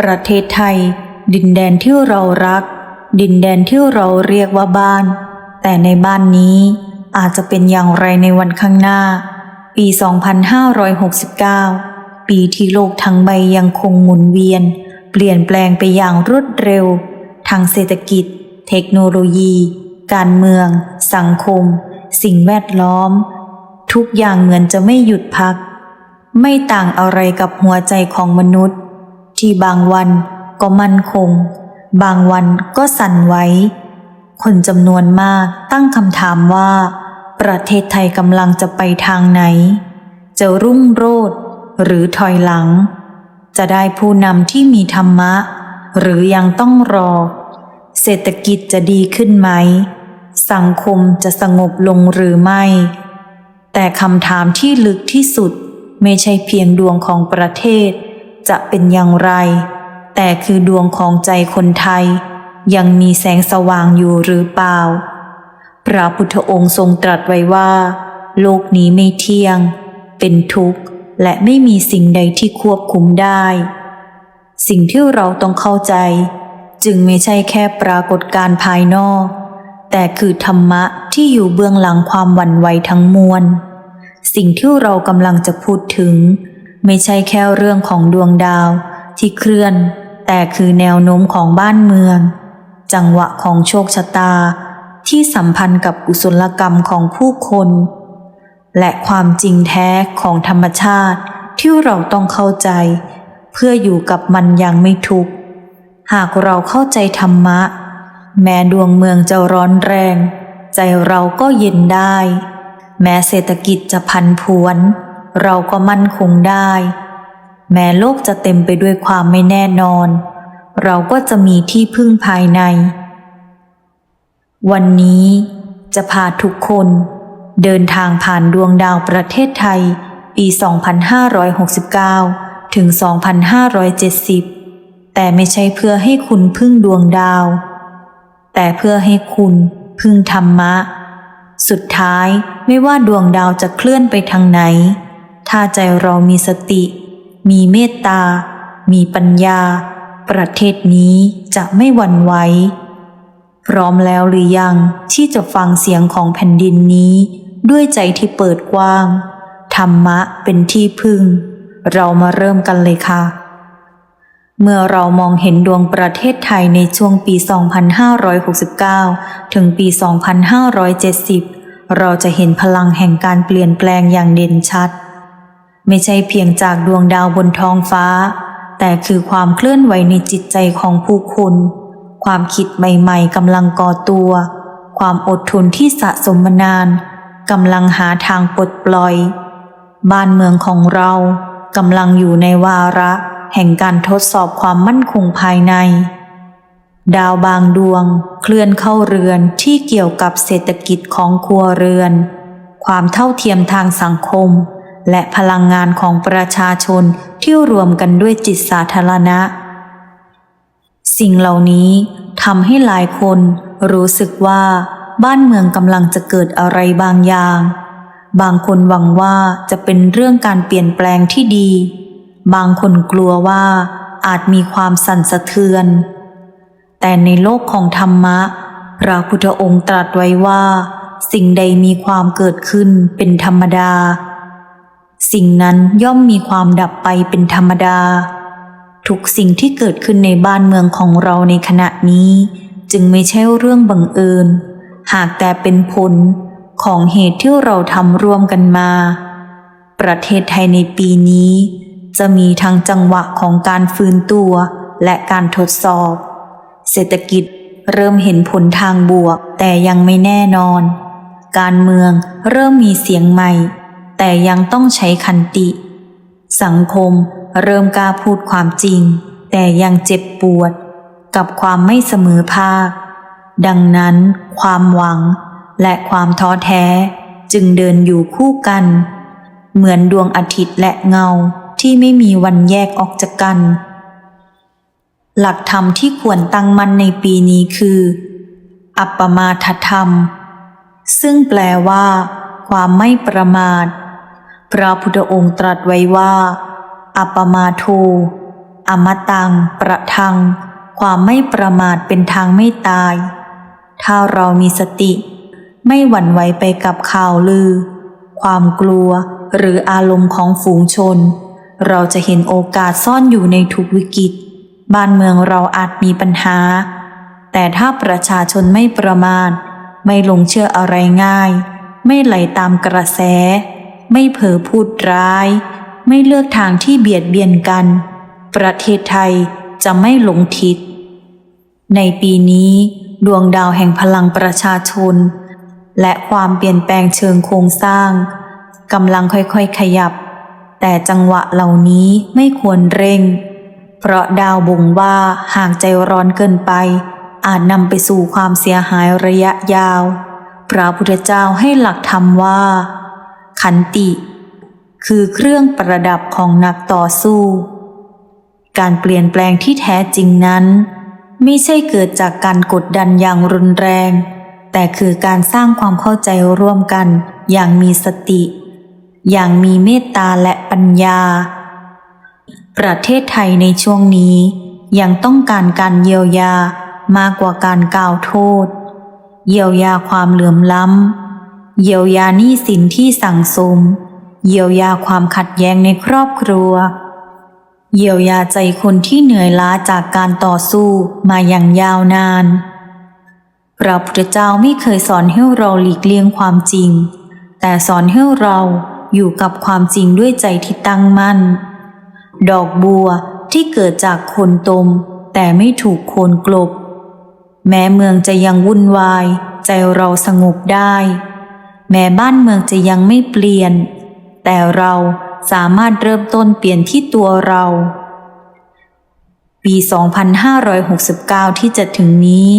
ประเทศไทย ดินแดนที่เรารัก ดินแดนที่เราเรียกว่าบ้าน แต่ในบ้านนี้อาจจะเป็นอย่างไรในวันข้างหน้า ปี 2569 ปีที่โลกทั้งใบยังคงหมุนเวียน เปลี่ยนแปลงไปอย่างรวดเร็ว ทางเศรษฐกิจ เทคโนโลยี การเมือง สังคม สิ่งแวดล้อม ทุกอย่างเหมือนจะไม่หยุดพัก ไม่ต่างอะไรกับหัวใจของมนุษย์ ที่บางวันก็มั่นคง บางวันก็สั่นไหวคนจำนวนมากตั้งคำถามว่า ประเทศไทยกำลังจะไปทางไหน จะรุ่งโรจน์หรือถอยหลัง จะได้ผู้นำที่มีธรรมะ หรือยังต้องรอ เศรษฐกิจจะดีขึ้นไหม สังคมจะสงบลงหรือไม่ แต่คำถามที่ลึกที่สุดไม่ใช่เพียงดวงของประเทศ จะเป็นอย่างไร แต่คือดวงของใจคนไทย ยังมีแสงสว่างอยู่หรือเปล่า พระพุทธองค์ทรงตรัสไว้ว่า โลกนี้ไม่เที่ยง เป็นทุกข์ และไม่มีสิ่งใดที่ควบคุมได้ สิ่งที่เราต้องเข้าใจ จึงไม่ใช่แค่ปรากฏการภายนอก แต่คือธรรมะที่อยู่เบื้องหลังความหวั่นไหวทั้งมวลสิ่งที่เรากำลังจะพูดถึง ไม่ใช่แค่เรื่องของดวงดาวที่เคลื่อน แต่คือแนวโน้มของบ้านเมือง จังหวะของโชคชะตาที่สัมพันธ์กับกุศลกรรมของผู้คน และความจริงแท้ของธรรมชาติที่เราต้องเข้าใจ เพื่ออยู่กับมันอย่างไม่ทุกข์ หากเราเข้าใจธรรมะ แม้ดวงเมืองจะร้อนแรง ใจเราก็เย็นได้ แม้เศรษฐกิจจะพันผวน เราก็มั่นคงได้ แม้โลกจะเต็มไปด้วยความไม่แน่นอน เราก็จะมีที่พึ่งภายใน วันนี้จะพาทุกคนเดินทางผ่านดวงดาวประเทศไทย ปี 2569 ถึง 2570 แต่ไม่ใช่เพื่อให้คุณพึ่งดวงดาว แต่เพื่อให้คุณพึ่งธรรมะ สุดท้ายไม่ว่าดวงดาวจะเคลื่อนไปทางไหน ถ้าใจเรามีสติ มีเมตตา มีปัญญา ประเทศนี้จะไม่หวั่นไหวพร้อมแล้วหรือยังที่จะฟังเสียงของแผ่นดินนี้ ด้วยใจที่เปิดกว้าง ธรรมะเป็นที่พึ่ง เรามาเริ่มกันเลยค่ะ เมื่อเรามองเห็นดวงประเทศไทยในช่วงปี 2569 ถึงปี 2570 เราจะเห็นพลังแห่งการเปลี่ยนแปลงอย่างเด่นชัด ไม่ใช่เพียงจากดวงดาวบนท้องฟ้า แต่คือความเคลื่อนไหวในจิตใจของผู้คนความคิดใหม่ๆกำลังก่อตัว ความอดทนที่สะสมมานานกำลังหาทางปลดปล่อย บ้านเมืองของเรากำลังอยู่ในวาระ แห่งการทดสอบความมั่นคงภายใน ดาวบางดวงเคลื่อนเข้าเรือนที่เกี่ยวกับเศรษฐกิจของครัวเรือน ความเท่าเทียมทางสังคม และพลังงานของประชาชนที่รวมกันด้วยจิตสาธารณะ สิ่งเหล่านี้ทำให้หลายคนรู้สึกว่าบ้านเมืองกำลังจะเกิดอะไรบางอย่าง บางคนหวังว่าจะเป็นเรื่องการเปลี่ยนแปลงที่ดี บางคนกลัวว่าอาจมีความสั่นสะเทือน แต่ในโลกของธรรมะ พระพุทธองค์ตรัสไว้ว่า สิ่งใดมีความเกิดขึ้นเป็นธรรมดา สิ่งนั้นย่อมมีความดับไปเป็นธรรมดา ทุกสิ่งที่เกิดขึ้นในบ้านเมืองของเราในขณะนี้ จึงไม่ใช่เรื่องบังเอิญ หากแต่เป็นผลของเหตุที่เราทำร่วมกันมา ประเทศไทยในปีนี้ จะมีทั้งจังหวะของการฟื้นตัวและการทดสอบ เศรษฐกิจเริ่มเห็นผลทางบวกแต่ยังไม่แน่นอน การเมืองเริ่มมีเสียงใหม่ แต่ยังต้องใช้คันติ สังคมเริ่มกล้าพูดความจริง แต่ยังเจ็บปวด กับความไม่เสมอภาค ดังนั้นความหวังและความท้อแท้จึงเดินอยู่คู่กัน เหมือนดวงอาทิตย์และเงาที่ไม่มีวันแยกออกจากกัน หลักธรรมที่ควรตั้งมั่นในปีนี้คือ อัปปมาทธรรม ซึ่งแปลว่า ความไม่ประมาท พระพุทธองค์ตรัสไว้ว่า อัปมาโท อมตัง ประทัง ความไม่ประมาทเป็นทางไม่ตาย ถ้าเรามีสติ ไม่หวั่นไหวไปกับข่าวลือ ความกลัวหรืออารมณ์ของฝูงชน เราจะเห็นโอกาสซ่อนอยู่ในทุกวิกฤต บ้านเมืองเราอาจมีปัญหา แต่ถ้าประชาชนไม่ประมาท ไม่หลงเชื่ออะไรง่าย ไม่ไหลตามกระแส ไม่เผลอพูดร้าย ไม่เลือกทางที่เบียดเบียนกัน ประเทศไทยจะไม่หลงทิศ ในปีนี้ดวงดาวแห่งพลังประชาชน และความเปลี่ยนแปลงเชิงโครงสร้างกำลังค่อยๆขยับ แต่จังหวะเหล่านี้ไม่ควรเร่ง เพราะดาวบ่งว่าหากใจร้อนเกินไป อาจนำไปสู่ความเสียหายระยะยาว พระพุทธเจ้าให้หลักธรรมว่า ขันติ คือเครื่องประดับของนักต่อสู้ การเปลี่ยนแปลงที่แท้จริงนั้น ไม่ใช่เกิดจากการกดดันอย่างรุนแรง แต่คือการสร้างความเข้าใจร่วมกันอย่างมีสติ อย่างมีเมตตาและปัญญา ประเทศไทยในช่วงนี้ยังต้องการการเยียวยามากกว่าการกล่าวโทษ เยียวยาความเหลื่อมล้ำ เยียวยาหนี้สินที่สั่งสม เยียวยาความขัดแย้งในครอบครัว เยียวยาใจคนที่เหนื่อยล้าจากการต่อสู้มาอย่างยาวนาน พระพุทธเจ้าไม่เคยสอนให้เราหลีกเลี่ยงความจริง แต่สอนให้เราอยู่กับความจริงด้วยใจที่ตั้งมั่น ดอกบัวที่เกิดจากโคนตม แต่ไม่ถูกโคนกลบ แม้เมืองจะยังวุ่นวาย ใจเราสงบได้ แม้บ้านเมืองจะยังไม่เปลี่ยน แต่เราสามารถเริ่มต้นเปลี่ยนที่ตัวเรา ปี 2569 ที่จะถึงนี้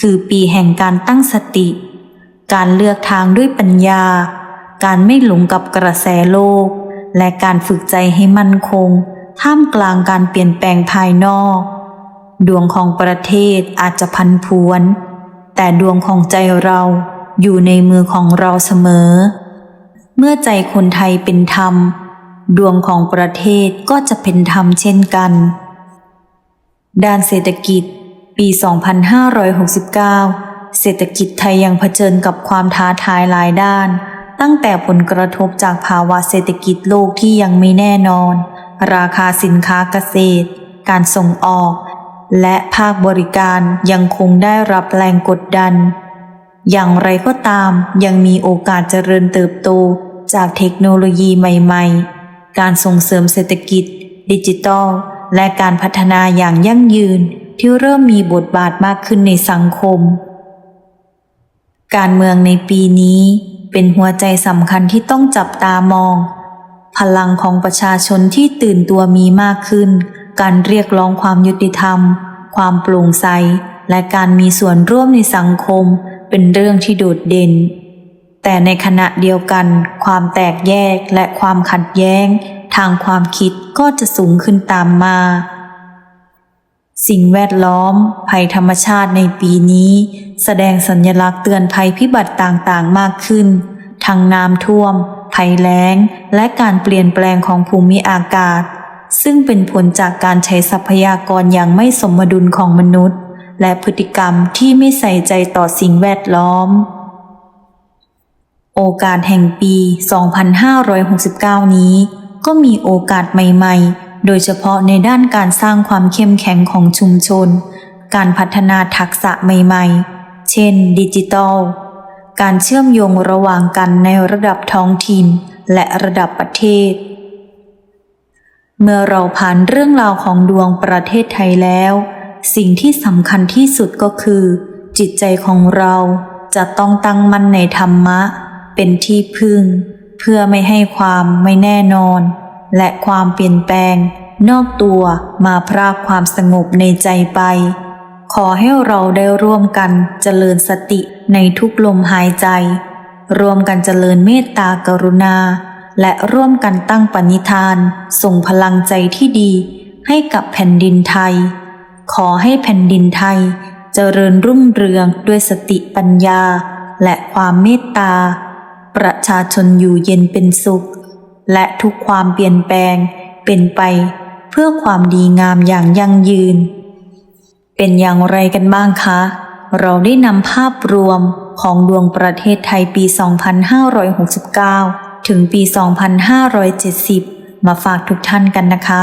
คือปีแห่งการตั้งสติ การเลือกทางด้วยปัญญา การไม่หลงกับกระแสโลก และการฝึกใจให้มั่นคง ท่ามกลางการเปลี่ยนแปลงภายนอก ดวงของประเทศอาจจะพันพวน แต่ดวงของใจเรา อยู่ในมือของเราเสมอ เมื่อใจคนไทยเป็นธรรม ดวงของประเทศก็จะเป็นธรรมเช่นกัน ด้านเศรษฐกิจปี 2569 เศรษฐกิจไทยยังเผชิญกับความท้าทายหลายด้าน ตั้งแต่ผลกระทบจากภาวะเศรษฐกิจโลกที่ยังไม่แน่นอน ราคาสินค้าเกษตร การส่งออก และภาคบริการยังคงได้รับแรงกดดัน อย่างไรก็ตามยังมีโอกาสเจริญเติบโตจากเทคโนโลยีใหม่ๆ การส่งเสริมเศรษฐกิจ ดิจิทัล และการพัฒนาอย่างยั่งยืนที่เริ่มมีบทบาทมากขึ้นในสังคม การเมืองในปีนี้เป็นหัวใจสำคัญที่ต้องจับตามอง พลังของประชาชนที่ตื่นตัวมีมากขึ้น การเรียกร้องความยุติธรรม ความโปร่งใส และการมีส่วนร่วมในสังคม เป็นเรื่องที่โดดเด่น แต่ในขณะเดียวกัน ความแตกแยกและความขัดแย้ง ทางความคิดก็จะสูงขึ้นตามมา สิ่งแวดล้อม ภัยธรรมชาติในปีนี้ แสดงสัญลักษณ์เตือนภัยพิบัติต่างๆมากขึ้น ทั้งน้ำท่วม ภัยแล้ง และการเปลี่ยนแปลงของภูมิอากาศ ซึ่งเป็นผลจากการใช้ทรัพยากรอย่างไม่สมดุลของมนุษย์ และพฤติกรรมที่ไม่ใส่ใจต่อสิ่งแวดล้อม โอกาสแห่งปี 2569 นี้ ก็มีโอกาสใหม่ ๆ โดยเฉพาะในด้านการสร้างความเข้มแข็งของชุมชน การพัฒนาทักษะใหม่ ๆ เช่น ดิจิทัล การเชื่อมโยงระหว่างกันในระดับท้องถิ่น และระดับประเทศเมื่อเราผ่านเรื่องราวของดวงประเทศไทยแล้ว สิ่งที่สำคัญที่สุดก็คือ จิตใจของเราจะต้องตั้งมั่นในธรรมะ เป็นที่พึ่ง เพื่อไม่ให้ความไม่แน่นอน และความเปลี่ยนแปลง นอกตัวมาพรากความสงบในใจไป ขอให้เราได้ร่วมกันเจริญสติในทุกลมหายใจ รวมกันเจริญเมตตากรุณา และร่วมกันตั้งปณิธาน ส่งพลังใจที่ดีให้กับแผ่นดินไทย ขอให้แผ่นดินไทยเจริญรุ่งเรืองด้วยสติปัญญาและความเมตตา ประชาชนอยู่เย็นเป็นสุข และทุกความเปลี่ยนแปลงเป็นไปเพื่อความดีงามอย่างยั่งยืน เป็นอย่างไรกันบ้างคะ เราได้นำภาพรวมของดวงประเทศไทยปี 2569 ถึงปี 2570 มาฝากทุกท่านกันนะคะ